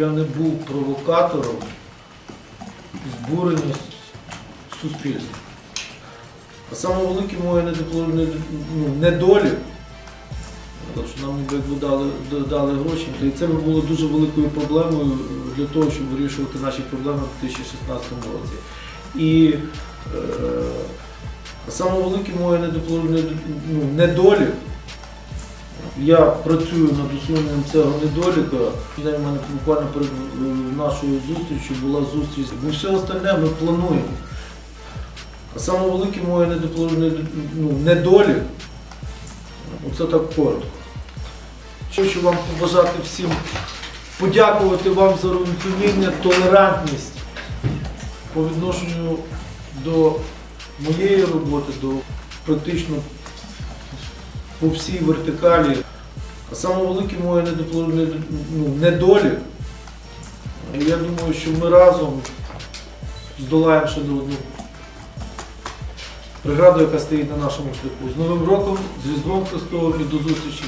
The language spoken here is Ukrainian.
Я не був провокатором збурення суспільства. А саме велике моє ну, недолік, що нам якби дали, гроші, і це було дуже великою проблемою для того, щоб вирішувати наші проблеми в 2016 році. І е, саме велике моє ну, недолік. Я працюю над усуненням цього недоліка. У мене буквально перед е, нашою зустрічю була зустріч. Бо все остальне ми плануємо. А саме велике моє ну, недолік. Оце так коротко. Хочу вам побажати всім, подякувати вам за розуміння, толерантність по відношенню до моєї роботи, до практично по всій вертикалі. А саме велике моє ну, недолік. Я думаю, що ми разом здолаємо ще до одну преграду, яка стоїть на нашому шляху. З Новим роком, з Різдвом Христовим і до зустрічі